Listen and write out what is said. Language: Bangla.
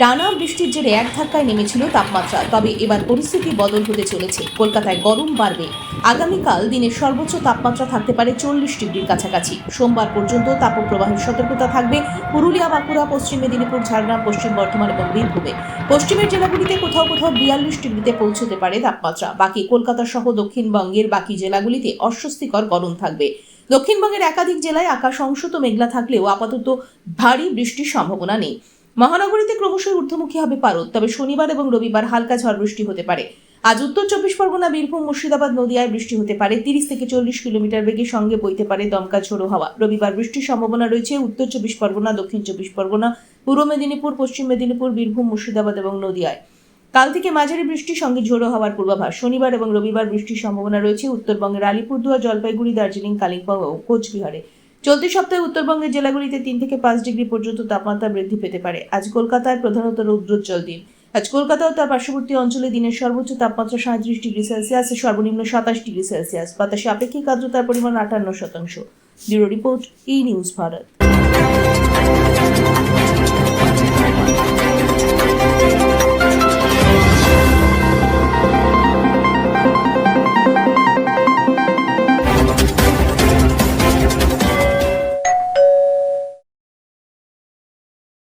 টানা বৃষ্টির জেরে এক ধাক্কায় নেমেছিল তাপমাত্রা। তবে এবার পরিস্থিতি বদল হতে চলেছে। কলকাতায় গরম বাড়বে। আগামীকাল দিনের সর্বোচ্চ তাপমাত্রা থাকতে পারে চল্লিশ ডিগ্রির কাছাকাছি। সোমবার পর্যন্ত তাপপ্রবাহের সতর্কতা থাকবে পুরুলিয়া, বাঁকুড়া, পশ্চিম মেদিনীপুর, ঝাড়গ্রাম, পশ্চিম বর্ধমান এবং বীরভূমে। পশ্চিমের জেলাগুলিতে কোথাও কোথাও বিয়াল্লিশ ডিগ্রিতে পৌঁছতে পারে তাপমাত্রা। বাকি কলকাতা সহ দক্ষিণবঙ্গের বাকি জেলাগুলিতে অস্বস্তিকর গরম থাকবে। দক্ষিণবঙ্গের একাধিক জেলায় আকাশ অংশত মেঘলা থাকলেও আপাতত ভারী বৃষ্টির সম্ভাবনা নেই। মহানগরীতে ক্রমশই ঊর্ধ্বমুখী হবে পারদ, তবে শনিবার এবং রবিবার হালকা ঝড় বৃষ্টি হতে পারে। আজ উত্তর চব্বিশ পরগনা, বীরভূম, মুর্শিদাবাদ নদিয়ায় বৃষ্টি হতে পারে। তিরিশ থেকে চল্লিশ কিলোমিটার বেগে সঙ্গে বইতে পারে দমকা ঝোড়ো হাওয়া। রবিবার বৃষ্টির সম্ভাবনা রয়েছে উত্তর চব্বিশ পরগনা, দক্ষিণ চব্বিশ পরগনা, পূর্ব মেদিনীপুর, পশ্চিম মেদিনীপুর, বীরভূম, মুর্শিদাবাদ এবং নদিয়ায়। কাল থেকে মাঝারি বৃষ্টির সঙ্গে ঝোড়ো হওয়ার পূর্বাভাস। শনিবার এবং রবিবার বৃষ্টির সম্ভাবনা রয়েছে উত্তরবঙ্গের আলিপুরদুয়ার, জলপাইগুড়ি, দার্জিলিং, কালিম্পং ও কোচবিহারে। চলতি সপ্তাহে উত্তরবঙ্গের জেলাগুলিতে তিন থেকে পাঁচ ডিগ্রি পর্যন্ত তাপমাত্রা বৃদ্ধি পেতে পারে। আজ কলকাতায় প্রধানত রৌদ্রোজ্জ্বল দিন। আজ কলকাতা ও তার পার্শ্ববর্তী অঞ্চলে দিনের সর্বোচ্চ তাপমাত্রা সাঁত্রিশ ডিগ্রি সেলসিয়াস, সর্বনিম্ন সাতাশ ডিগ্রি সেলসিয়াস। বাতাসে আপেক্ষিক আর্দ্রতার পরিমাণ আটান্ন শতাংশ। Bureau report, E news Bharat.